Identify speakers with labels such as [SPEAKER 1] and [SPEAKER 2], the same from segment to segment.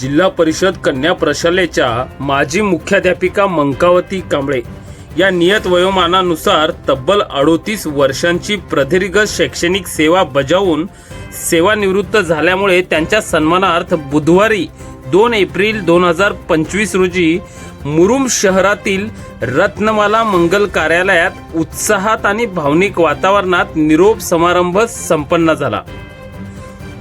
[SPEAKER 1] जिल्हा परिषद कन्या प्रशालेच्या माजी मुख्याध्यापिका मंकावती कांबळे या नियत वयोमानानुसार तब्बल अडोतीस वर्षांची प्रदीर्घ शैक्षणिक सेवा बजावून सेवानिवृत्त झाल्यामुळे त्यांच्या सन्मानार्थ बुधवारी दोन एप्रिल दोन हजार पंचवीस रोजी मुरुम शहरातील रत्नमाला मंगल कार्यालयात उत्साहात आणि भावनिक वातावरणात निरोप समारंभ संपन्न झाला.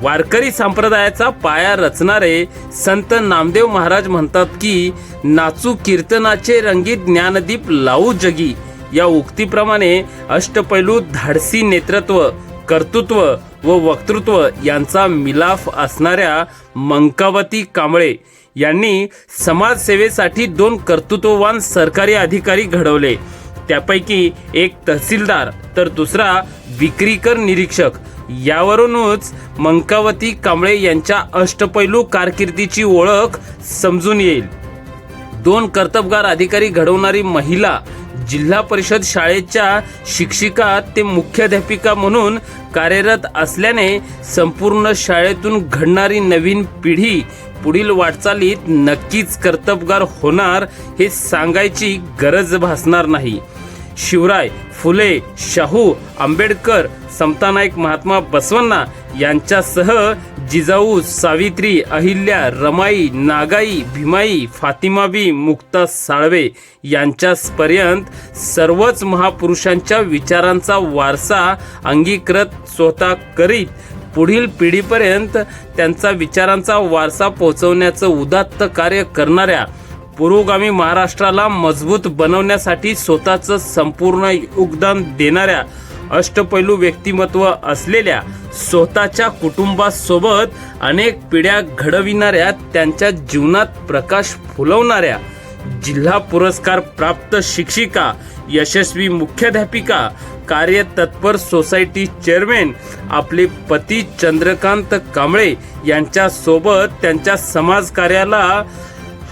[SPEAKER 1] वारकरी संप्रदायाचा पाया रचणारे संत नामदेव महाराज म्हणतात की नाचू कीर्तनाचे रंगीत ज्ञानदीप लावू जगी. या उक्तीप्रमाणे अष्टपैलू धाडसी नेतृत्व कर्तृत्व व वक्तृत्व यांचा मिलाफ असणाऱ्या मंकावती कांबळे यांनी समाजसेवेसाठी दोन कर्तृत्ववान सरकारी अधिकारी घडवले. त्यापैकी एक तहसीलदार तर दुसरा विक्रीकर निरीक्षक. यावरूनच मंकावती कांबळे यांच्या अष्टपैलू कारकिर्दीची ओळख समजून येईल. दोन कर्तबगार अधिकारी घडवणारी महिला जिल्हा परिषद शाळेच्या शिक्षिका ते मुख्याध्यापिका म्हणून कार्यरत असल्याने संपूर्ण शाळेतून घडणारी नवीन पिढी पुढील वाटचालीत नक्कीच कर्तबगार होणार हे सांगायची गरज भासणार नाही. शिवराय फुले शाहू आंबेडकर समतानायक महात्मा बसवण्णा यांच्यासह जिजाऊ सावित्री अहिल्या रमाई नागाई भीमाई फातिमाबी मुक्ता साळवे यांच्यापर्यंत सर्वच महापुरुषांच्या विचारांचा वारसा अंगीकृत स्वतः करीत पुढील पिढीपर्यंत त्यांचा विचारांचा वारसा पोहोचवण्याचं उदात्त कार्य करणाऱ्या पुरोगामी महाराष्ट्राला मजबूत बनवण्यासाठी स्वतःचं संपूर्ण योगदान देणाऱ्या अष्टपैलू व्यक्तिमत्व असलेल्या स्वतःच्या कुटुंबासोबत अनेक पिढ्या घडविणाऱ्या त्यांच्या जीवनात प्रकाश फुलवणाऱ्या जिल्हा पुरस्कार प्राप्त शिक्षिका यशस्वी मुख्याध्यापिका कार्यतत्पर सोसायटी चेअरमॅन आपले पती चंद्रकांत कांबळे यांच्यासोबत त्यांच्या समाजकार्याला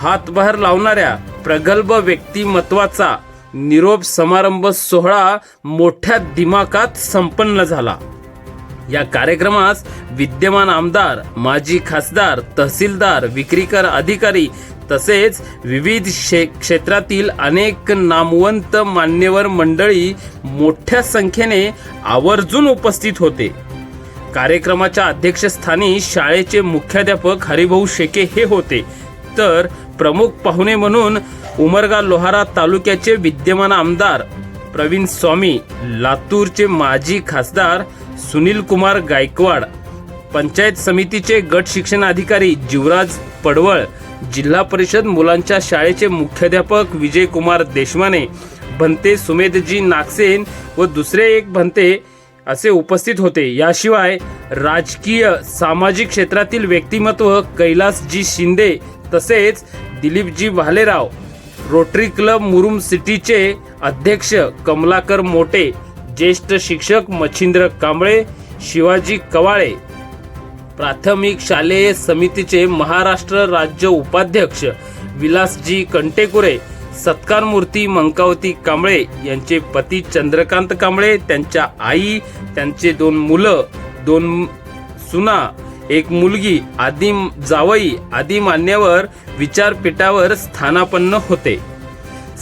[SPEAKER 1] हातभार लावणाऱ्या प्रगल्भ व्यक्तिमत्वाचा निरोप समारंभ सोहळा मोठ्या दिमाकात संपन्न झाला. या कार्यक्रमास विद्यमान आमदार माजी खासदार तहसीलदार विक्रीकर अधिकारी तसेच विविध क्षेत्रातील अनेक नामवंत मान्यवर मंडळी मोठ्या संख्येने आवर्जून उपस्थित होते. कार्यक्रमाच्या अध्यक्षस्थानी शाळेचे मुख्याध्यापक हरिभाऊ शेके हे होते. तर प्रमुख पाहुणे म्हणून उमरगा लोहारा तालुक्याचे विद्यमान आमदार प्रवीण स्वामी लातूरचे माजी खासदार सुनील कुमार गायकवाड पंचायत समितीचे गट शिक्षण अधिकारी जीवराज पडवळ जिल्हा परिषद मुलांच्या शाळेचे मुख्याध्यापक विजयकुमार देशमाने भंते सुमेधजी नागसेन व दुसरे एक भंते असे उपस्थित होते. याशिवाय राजकीय सामाजिक क्षेत्रातील व्यक्तिमत्व कैलासजी शिंदे तसेच दिलीपजी भालेराव रोटरी क्लब मुरुम सिटीचे अध्यक्ष कमलाकर मोटे ज्येष्ठ शिक्षक मच्छिंद्र कांबळे शिवाजी कवाळे प्राथमिक शालेय समितीचे महाराष्ट्र राज्य उपाध्यक्ष विलासजी कंटेकुरे सत्कार मूर्ती मंकावती कांबळे यांचे पती चंद्रकांत कांबळे त्यांच्या आई त्यांचे दोन मुलं दोन सुना एक मुलगी आदी जावई आदी मान्यवर विचारपीठावर स्थानापन्न होते.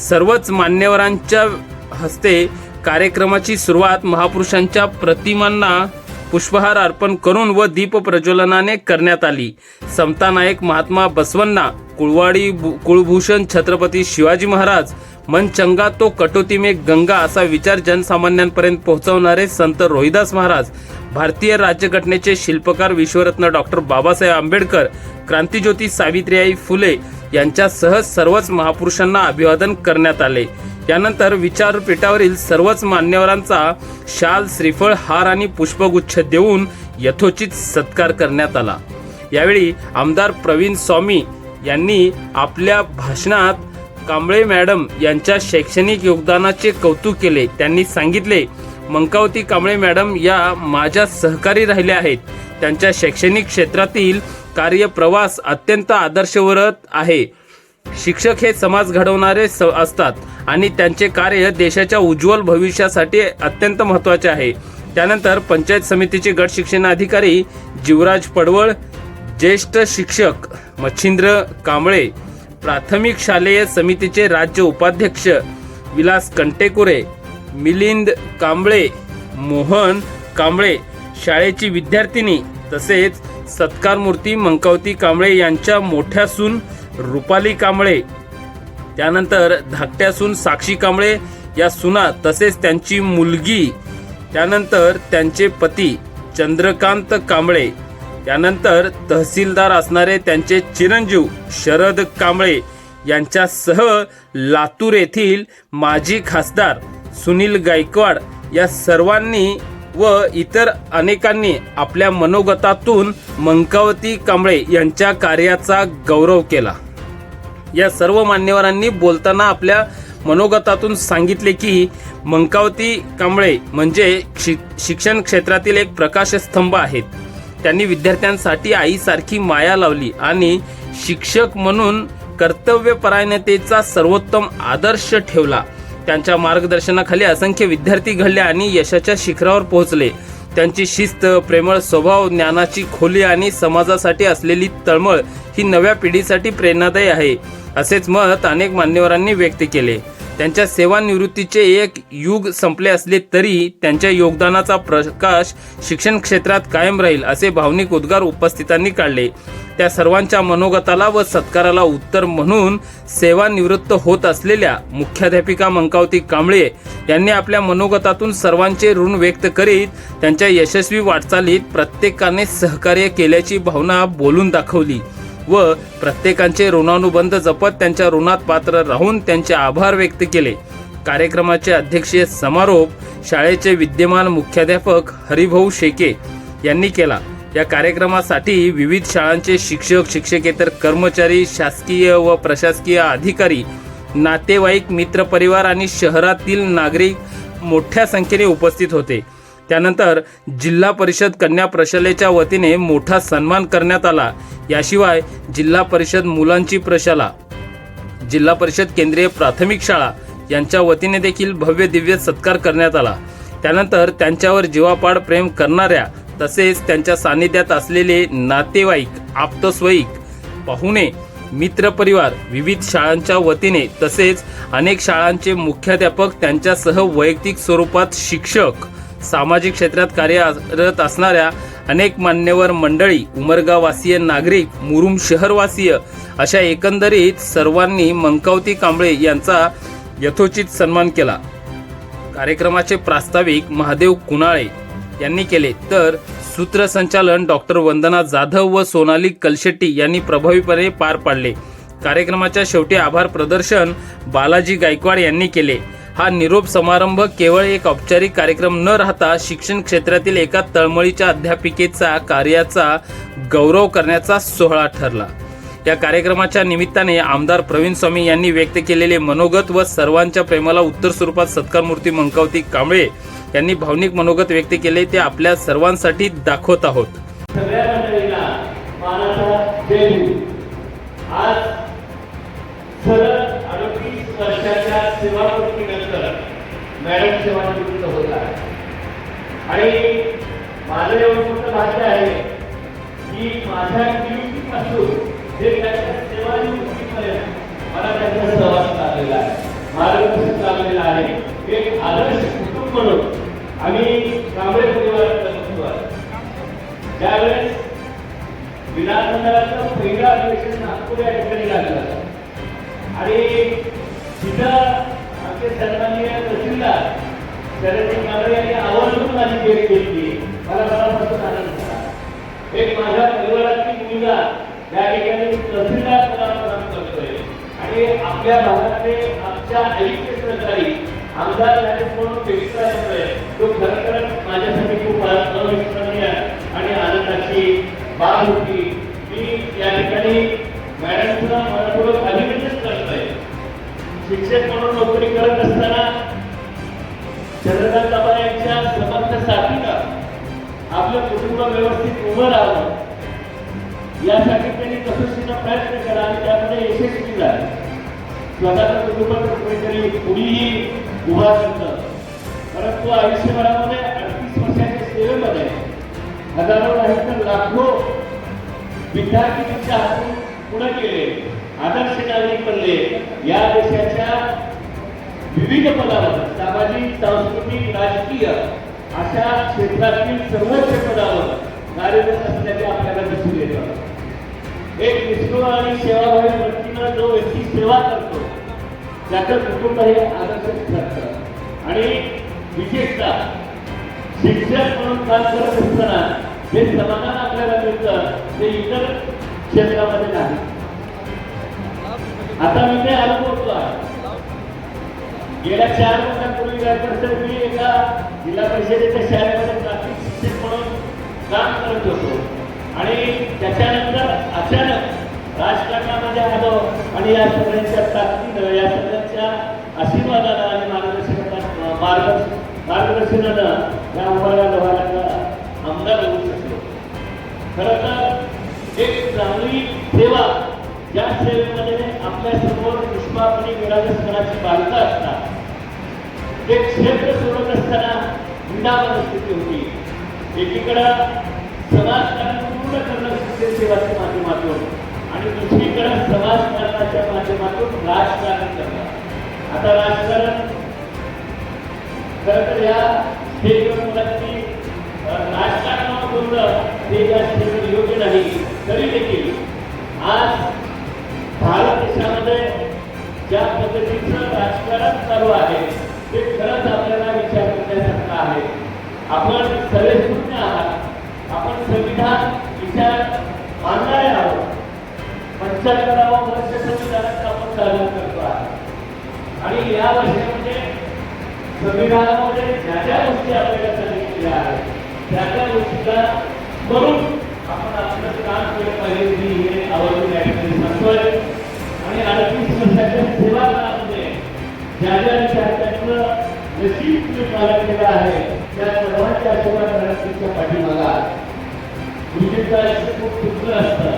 [SPEAKER 1] सर्वच मान्यवरांच्या हस्ते कार्यक्रमाची सुरुवात महापुरुषांच्या प्रतिमांना पुष्पहार अर्पण करून व दीप प्रज्वलनाने करण्यात आली. समता नायक महात्मा बसवन्ना कुळवाडी कुळभूषण छत्रपती शिवाजी महाराज. मन चंगा तो कटोती में गंगा असा विचार जनसामान्यांपर्यंत पोहोचवणारे संत रोहिदास महाराज. भारतीय राज्यघटनेचे शिल्पकार विश्वरत्न डॉक्टर बाबासाहेब आंबेडकर क्रांतीज्योती सावित्रीबाई फुले यांच्यासह सर्वच महापुरुषांना अभिवादन करण्यात आले. यानंतर विचारपीठावरील सर्वच मान्यवरांचा शाल श्रीफळ हार आणि पुष्पगुच्छ देऊन यथोचित सत्कार करण्यात आला. यावेळी आमदार प्रवीण स्वामी यांनी आपल्या भाषणात कांबळे मॅडम यांच्या शैक्षणिक योगदानाचे कौतुक केले. त्यांनी सांगितले मंकावती कांबळे मॅडम या माझ्या सहकारी राहिल्या आहेत. त्यांच्या शैक्षणिक क्षेत्रातील कार्यप्रवास अत्यंत आदर्शवरत आहे. शिक्षक हे समाज घडवणारे स असतात आणि त्यांचे कार्य देशाच्या उज्ज्वल भविष्यासाठी अत्यंत महत्त्वाचे आहे. त्यानंतर पंचायत समितीचे गट शिक्षण अधिकारी जीवराज पडवळ ज्येष्ठ शिक्षक मच्छिंद्र कांबळे प्राथमिक शालेय समितीचे राज्य उपाध्यक्ष विलास कंटेकुरे मिलिंद कांबळे मोहन कांबळे शाळेची विद्यार्थिनी तसेच सत्कारमूर्ती मंकावती कांबळे यांच्या मोठ्या सून रुपाली कांबळे त्यानंतर धाकट्या सून साक्षी कांबळे या सुना तसेच त्यांची मुलगी त्यानंतर त्यांचे पती चंद्रकांत कांबळे त्यानंतर तहसीलदार असणारे त्यांचे चिरंजीव शरद कांबळे यांच्यासह लातूर येथील माजी खासदार सुनील गायकवाड या सर्वांनी व इतर अनेकांनी आपल्या मनोगतातून मंकावती कांबळे यांच्या कार्याचा गौरव केला. या सर्व मान्यवरांनी बोलताना आपल्या मनोगतातून सांगितले की मंकावती कांबळे म्हणजे शि शिक्षण क्षेत्रातील एक प्रकाशस्तंभ आहेत. त्यांनी विद्यार्थ्यांसाठी आईसारखी माया लावली आणि शिक्षक म्हणून कर्तव्यपरायणतेचा सर्वोत्तम आदर्श ठेवला. त्यांच्या मार्गदर्शनाखाली असंख्य विद्यार्थी घडले आणि यशाच्या शिखरावर पोहोचले. त्यांची शिस्त प्रेमळ स्वभाव ज्ञानाची खोली आणि समाजासाठी असलेली तळमळ ही नव्या पिढीसाठी प्रेरणादायी आहे असेच मत अनेक मान्यवरांनी व्यक्त केले. त्यांच्या सेवानिवृत्तीचे एक युग संपले असले तरी त्यांच्या योगदानाचा प्रकाश शिक्षण क्षेत्रात कायम राहील असे भावनिक उद्गार उपस्थितांनी काढले. त्या सर्वांच्या मनोगताला व सत्काराला उत्तर म्हणून सेवानिवृत्त होत असलेल्या मुख्याध्यापिका मंकावती कांबळे यांनी आपल्या मनोगतातून सर्वांचे ऋण व्यक्त करीत त्यांच्या यशस्वी वाटचालीत प्रत्येकाने सहकार्य केल्याची भावना बोलून दाखवली. व प्रत्येकांचे ऋणानुबंध जपत त्यांच्या ऋणात पात्र राहून त्यांचे आभार व्यक्त केले. कार्यक्रमाचे अध्यक्षीय समारोप शाळेचे विद्यमान मुख्याध्यापक हरिभाऊ शेके यांनी केला. या कार्यक्रमासाठी विविध शाळांचे शिक्षक शिक्षकेतर कर्मचारी शासकीय व प्रशासकीय अधिकारी नातेवाईक मित्रपरिवार आणि शहरातील नागरिक मोठ्या संख्येने उपस्थित होते. त्यानंतर जिल्हा परिषद कन्या प्रशालेच्या वतीने मोठा सन्मान करण्यात आला. याशिवाय जिल्हा परिषद मुलांची प्रशाला जिल्हा परिषद केंद्रीय प्राथमिक शाळा यांच्या वतीने देखील भव्य दिव्य सत्कार करण्यात आला. त्यानंतर त्यांच्यावर जीवापाड प्रेम करणाऱ्या तसेच त्यांच्या सानिध्यात असलेले नातेवाईक आप्तस्वईक पाहुणे मित्रपरिवार विविध शाळांच्या वतीने तसेच अनेक शाळांचे मुख्याध्यापक त्यांच्यासह वैयक्तिक स्वरूपात शिक्षक सामाजिक क्षेत्रात कार्यरत असणाऱ्या अनेक मान्यवर मंडळी उमरगावासीय नागरिक मुरुम शहरवासीय अशा एकंदरीत सर्वांनी मंकावती कांबळे यांचा यथोचित सन्मान केला. कार्यक्रमाचे प्रास्ताविक महादेव कुणाळे यांनी केले. तर सूत्रसंचालन डॉक्टर वंदना जाधव व सोनाली कलशेट्टी यांनी प्रभावीपणे पार पाडले. कार्यक्रमाच्या शेवटी आभार प्रदर्शन बालाजी गायकवाड यांनी केले. हा निरोप समारंभ केवळ एक औपचारिक कार्यक्रम न राहता शिक्षण क्षेत्रातील एका तळमळीच्या अध्यापिकेचा कार्याचा गौरव करण्याचा सोहळा ठरला. या कार्यक्रमाच्या निमित्ताने आमदार प्रवीण स्वामी यांनी व्यक्त केलेले मनोगत व सर्वांच्या प्रेमाला उत्तर स्वरूपात सत्कारमूर्ती मंकावती कांबळे यांनी भावनिक मनोगत व्यक्त केले ते आपल्या सर्वांसाठी दाखवत आहोत.
[SPEAKER 2] आज सरळ अडतीस वर्षाच्या सेवाकृतीनंतर मॅडम सेवानिवृत्त होत आहे. आणि माझं एवढं मोठं भाग्य आहे की माझ्या नियुक्तीपासून जे त्यांच्या सेवानिवृत्तीपर्यंत मला त्यांचा सहवास लाभलेला आहे. मार्गदर्शन लाभलेलं आहे. एक आदर्श कुटुंब म्हणून आम्ही कांबळे परिवाराचा कुटुंब आहे. त्यावेळेस विधानमंडळाचं पहिलं अधिवेशन नागपूर या ठिकाणी लागलं. आणि तिथं ते सन्माननीय तहसीलदार शरद कांबळे यांनी आवर्जून माझी भेट घेतली. मला मनापासून आनंद झाला. एक माझ्या परिवारातील मुलगा या ठिकाणी तहसीलदार पदावर काम करतोय. आणि आपल्या भागातले आमच्या आयुक्त सहकारी आमदार झाले म्हणून पेक्षा येतोय तो खरं माझ्यासाठी खूप अविस्मरणीय आणि आनंदाची बाब होती. शिक्षक म्हणून नोकरी करत असताना चंद्रकांत बाबा यांच्या समर्थ साथीनं आपलं कुटुंब व्यवस्थित उभं राहावं. यासाठी त्यांनी कसोशीनं प्रयत्न केला आणि त्यामध्ये यशस्वी झाले. स्वतःचं कुटुंब कुठेतरी कुणीही उभा करतं परंतु आयुष्यभरामध्ये अडतीस वर्षाच्या सेवेमध्ये हजारो नाही तर लाखो विद्यार्थी त्यांच्या हातून पुढे गेले. आदर्श नागरिक बनले. या देशाच्या विविध पदावर सामाजिक सांस्कृतिक राजकीय अशा क्षेत्रातील सर्वोच्च पदावर कार्यरत असल्याचे आपल्याला दिसून येतं. एक निष्ठुर आणि सेवाभावी वृत्तीनं जो व्यक्ती सेवा करतो त्याचं कुटुंब हे आदर्श ठरतं. आणि विशेषतः शिक्षक म्हणून काम करत असताना जे समाधान आपल्याला मिळतं ते इतर क्षेत्रामध्ये नाही. आता मी ते आलो अनुभवतो आहे. गेल्या चार वर्षांपूर्वी काय करतो मी एका जिल्हा परिषदेच्या शाळेमध्ये प्राथमिक शिक्षक म्हणून काम करत होतो. आणि त्याच्यानंतर अचानक राजकारणामध्ये आलो आणि या सगळ्यांच्या ताकदीनं या सगळ्यांच्या आशीर्वादानं आणि मार्गदर्शनानं मार्ग मार्गदर्शनानं या उभारा लोहाराचा आमदार होऊ शकलो. खरं तर एक चांगली सेवा या सेवेमध्ये आपल्यासमोर निष्पापणे निरागसपणाची बालिका असतात. ते क्षेत्र सोडत असताना हुंडा स्थिती होती. एकीकडं समाजकारण पूर्ण करणं शिक्षण सेवाच्या माध्यमातून आणि दुसरीकडं समाजकारणाच्या माध्यमातून राजकारण करणं. आता राजकारण खरं तर या स्टेजवर मला की राजकारणावर बोलणं हे या स्टेजवर योग्य नाही. तरी देखील आज भारत देशामध्ये ज्या पद्धतीचं राजकारण चालू आहे. ते खरंच आपल्याला विचार करण्यासारखं आहे. आपण सर्वश्रुज्ञ आहात. आपण संविधान विचार मानणारे आहोत. पंच्याहत्तरावं वर्ष संविधानाचा आपण साजरा करतो आहे. आणि या वर्षामध्ये संविधानामध्ये ज्या ज्या गोष्टी आपल्याला सांगितलेल्या आहेत त्या त्या गोष्टीला करून आपण काम केलं पाहिजे हे आणि अडतीस वर्षाच्या सेवा काळामध्ये ज्या ज्या विद्यार्थ्यांचं नशीब तुम्ही पालन केलं आहे त्या सर्वांचे आशीर्वाद रणनीतीच्या पाठीमागा गुरुजींचं आयुष्य खूप सुंदर असतं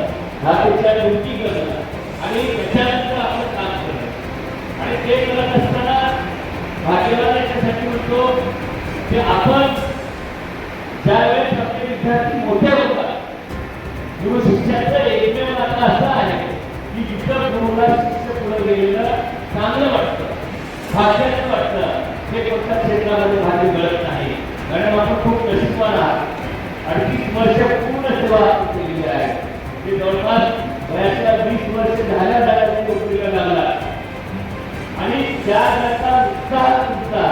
[SPEAKER 2] हातीच्या गोष्टी करणं आणि त्याच्यानंतर आपलं काम करणं आणि ते करत असताना भाग्यवान याच्यासाठी म्हणतो की आपण ज्यावेळेस आपले विद्यार्थी मोठ्या होतात गुरु एकमेव असं आहे की गेलेलं चांगलं वाटतं भाग्याचं वाटतं ते कोणत्या क्षेत्रामध्ये भाग्य मिळत नाही कारण आपण खूप नशीबवान आहात अडतीस वर्ष पूर्ण सेवा केलेली आहे ते जवळपास वयाच्या वीस वर्ष झाल्या झाल्या नोकरीला लागला आणि त्या उत्साह तुमचा.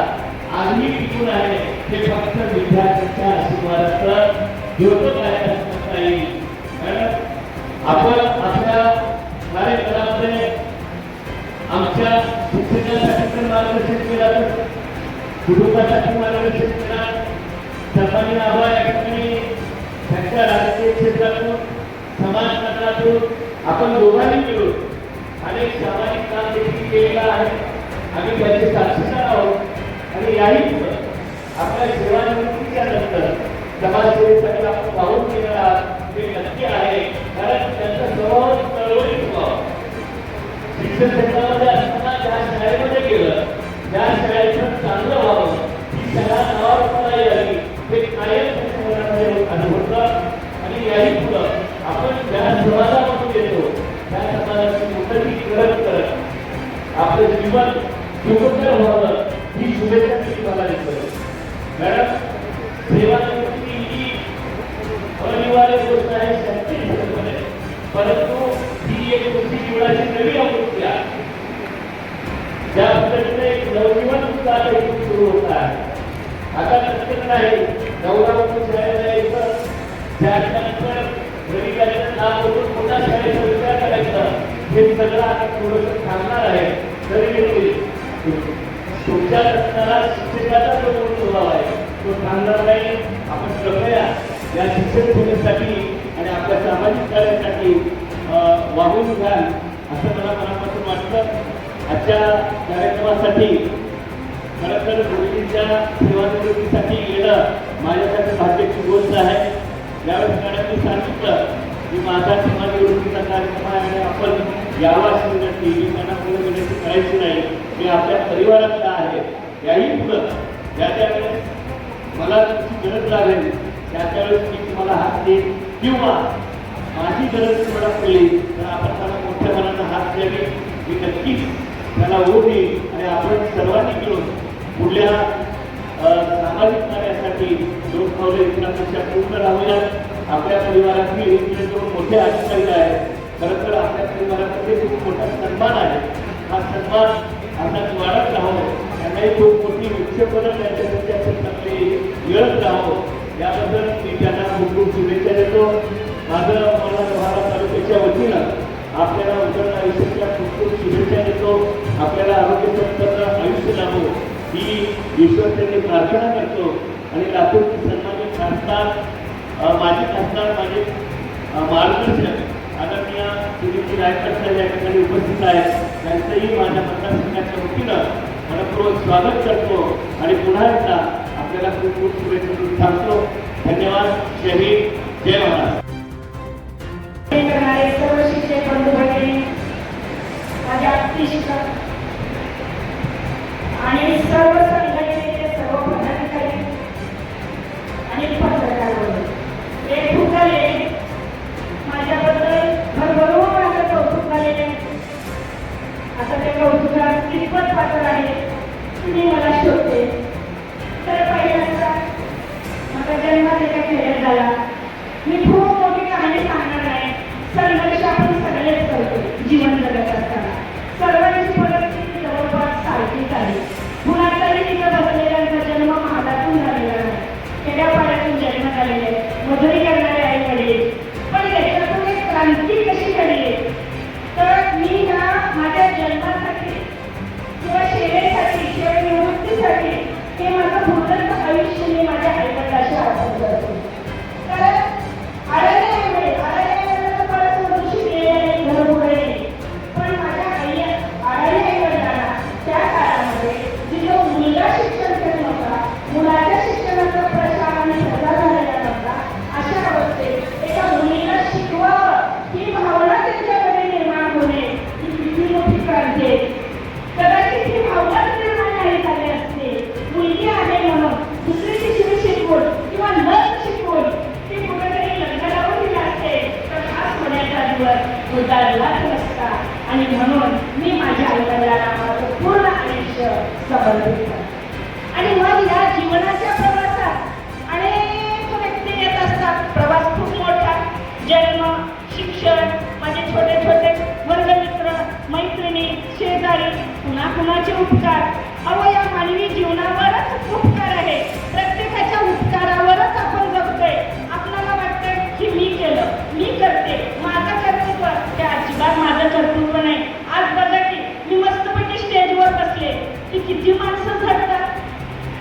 [SPEAKER 2] आजही टिकून आहे ते फक्त विद्यार्थ्यांच्या आशीर्वादाचं द्योतक आहे असं म्हणता येईल आपण आपल्या कार्यक्रमामध्ये आमच्या शिक्षणासाठी पण मार्गदर्शन केलं कुटुंबासाठी मार्गदर्शन केलं सन्मानी आबा या ठिकाणी. त्यांच्या राजकीय क्षेत्रातून समाजकारणातून आपण दोघांनी मिळून अनेक सामाजिक काम देखील केलेलं आहे. आम्ही त्याचे साक्षीदार आहोत. आणि याही आपल्या सेवानिवृत्तीच्या नंतर समाजसेवेसाठी आपण वाहून गेलेला आहात. नक्की आहे कारण शिक्षण क्षेत्रामध्ये असताना ज्या शाळेमध्ये गेलं त्या शाळेचं चांगलं व्हावं ही शाळा नावावर यावी हे कायम त्यांच्या अनुभवतं आणि याही पुढं आपण ज्या समाजामधून येतो त्या समाजाची उन्नती करत करत आपलं जीवन असं मला मनापासून वाटतं. आजच्या कार्यक्रमासाठी खरं तर गुरुजींच्या सेवानिवृत्तीसाठी येणं माझ्यासाठी भाग्याची गोष्ट आहे. यावेळेस मॅडमनी सांगितलं की माझा सेवानिवृत्तीचा कार्यक्रम आहे आणि आपण यावा अशी विनंती ही मनापुढे विनंती करायची नाही. मी आपल्या परिवारातला आहे. याही पुढं ज्या त्यावेळेस मला तुमची गरज लागेल त्या त्यावेळेस मी तुम्हाला हात देईन. किंवा माझी गरज तुम्हाला पडली तर आपण त्याला मनाचा हात द्यावी मी नक्कीच त्याला ओढ देईल आणि आपण सर्वांनी मिळून पुढल्या सामाजिक कार्यासाठी दोन पावले एकमेकांपेक्षा पूर्ण राहूयात. आपल्या परिवारातील इथले दोन मोठे अधिकारी आहेत. खरं तर आपल्या परिवारामध्ये खूप मोठा सन्मान आहे. हा सन्मान आता वाढत राहावं. त्यांनाही खूप मोठी वृक्षपदं त्यांच्या त्यांच्या क्षेत्रातली मिळत राहावं. याबद्दल मी त्यांना खूप खूप शुभेच्छा आपल्याला उज्ज्वल आयुष्याच्या खूप खूप शुभेच्छा देतो. आपल्याला आरोग्य संपन्न आयुष्य लाभो. ही त्यांनी प्रार्थना करतो. आणि लातूरचे सन्मानित खासदार माझे खासदार माझे मार्गदर्शक आदरणीय सुनील रायकर साहेब या ठिकाणी उपस्थित आहेत. त्यांचंही माझ्या मतदारसंघाच्या वतीनं मनपूर्वक स्वागत करतो. आणि पुन्हा एकदा आपल्याला खूप खूप शुभेच्छा देऊन थांबतो. धन्यवाद. जय हिंद. जय महाराष्ट्र.
[SPEAKER 3] करणारे सर्व शिक्षक बंधू भगिनी आणि मग या जीवनाच्या प्रवासात अनेक व्यक्ती येत असतात. प्रवास खूप मोठा. जन्म शिक्षण माझे छोटे छोटे वर्गमित्र मैत्रिणी शेजारी कुणा कुणाचे उपकार अहो या मानवी जीवनावरच उपकार आहे की किती माणसं झडतात?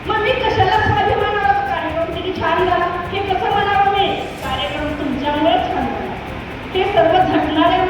[SPEAKER 3] मग मी कशाला स्वाभिमान म्हणावं? कार्यक्रम किती छान झाला. हे कसं म्हणावं मी? कार्यक्रम तुमच्यामुळेच छान झाला हे सर्व झटणाऱ्या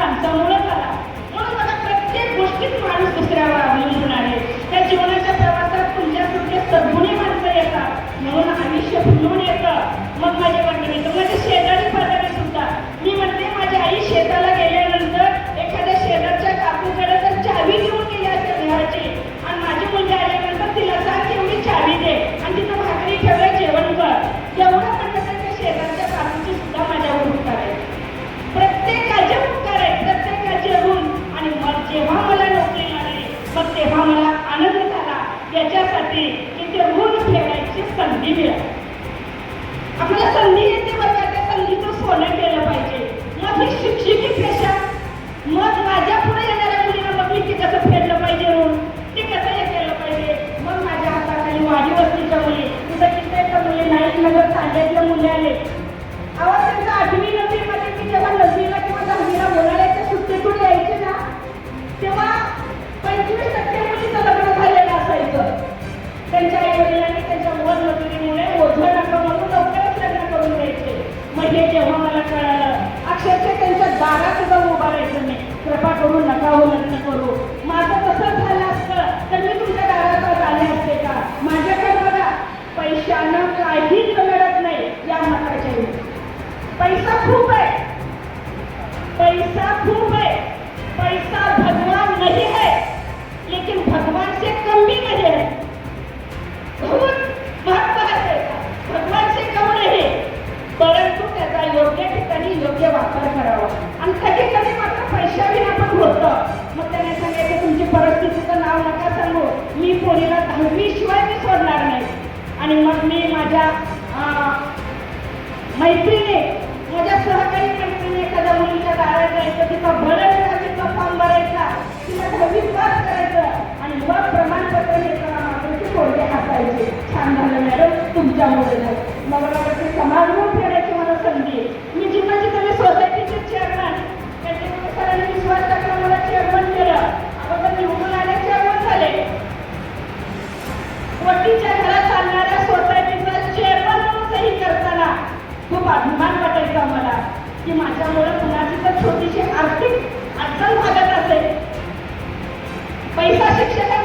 [SPEAKER 3] हाताखाली वस्तीच्या मुली. तिथं कित्येक मुली. नाईक नगर तांड्यातल्या मुली आले अहो त्यांचं आठवी नववीमध्ये मी जेव्हा नववीला किंवा दहावीला बोलायच्या सुट्टीतून यायचे ना तेव्हा पंचवीस टक्के मुलीचं लग्न झालेलं असायचं. त्यांच्या आई वडिलांनी त्यांच्या मोल मजुरीमुळे ओझं नका म्हणून लवकरच लग्न करून द्यायचे मग हे म्हणजे जेव्हा मला कळालं अक्षरशः त्यांच्या दारात सुद्धा उभा राहायचं मी कृपा करू नका हो लग्न करू. माझं तसं झालं पैशानं काहीच मिळत नाही या मताच्या पैसा खूप आहे. पैसा खूप आहे. पैसा भगवान नाही है लेकिन भगवान से कम भी नहीं है महत्त्व है भगवान से कम नहीं. परंतु त्याचा योग्य ठिकाणी योग्य वापर करावा. आणि कधी कधी मात्र पैशाविना आपण होतं. मग त्याने सांगायचं तुमची परिस्थितीचं नाव नका सांगू. मी पोरीला दहावी शिवाय मी सोडणार नाही. आणि मग मी माझ्या मैत्रीने माझ्या सहकारी मैत्रीने एखाद्या मुलीच्या गाळ्या जायचं तिचा भरायचा तिचा फॉर्म भरायचा तिला घरी पास करायचं आणि मग प्रमाणपत्र घेताना मात्र ती कोणते हसायचे छान झालं मॅडम तुमच्यामुळे मग मला समाजरूप फेडायची मला संधी आहे. मी जीवनाची त्याने सोसायटीचे चेअरमॅन त्यांच्या सरांनी विश्वास टाकला मला चेअरमन केलं. आपण निवडून आले चेअरमन झाले. कोटीच्या चालणाऱ्या खूप अभिमान मला तर छोटीशी आर्थिक अडचण भागत असेल. पैसा शिक्षकांना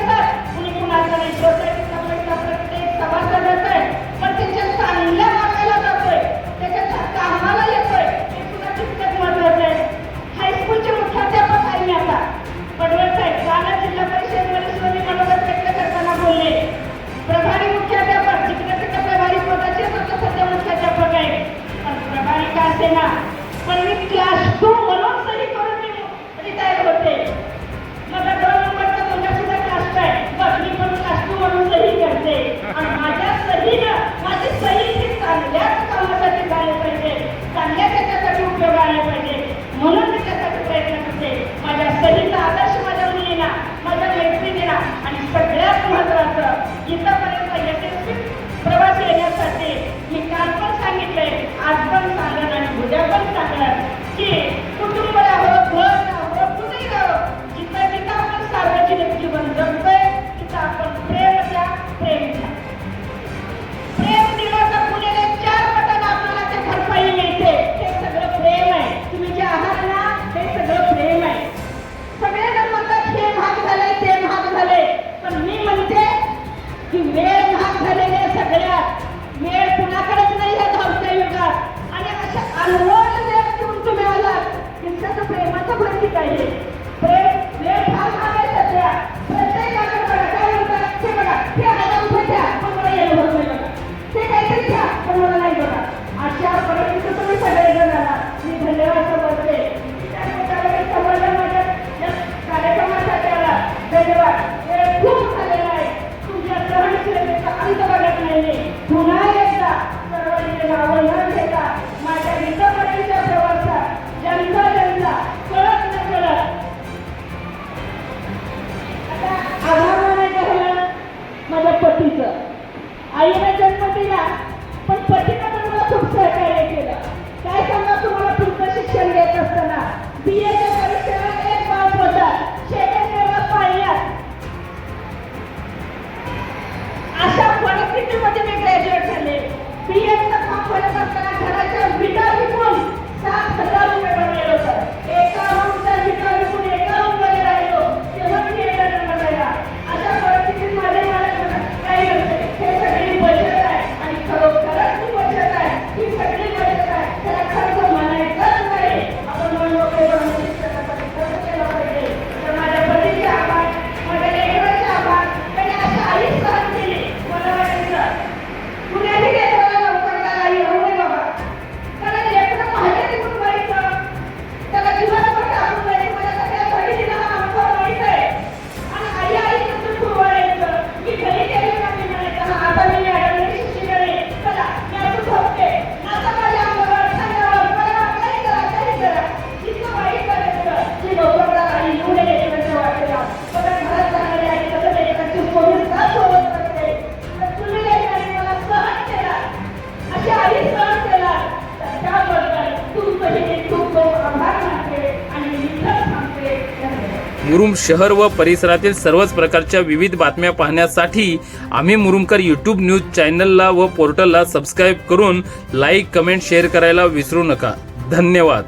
[SPEAKER 1] शहर व परिसरातील सर्वच प्रकारच्या विविध बातम्या पाहण्यासाठी आम्ही मुरुमकर यूट्यूब न्यूज चॅनलला व पोर्टलला सबस्क्राईब करून लाईक कमेंट शेअर करायला विसरू नका. धन्यवाद.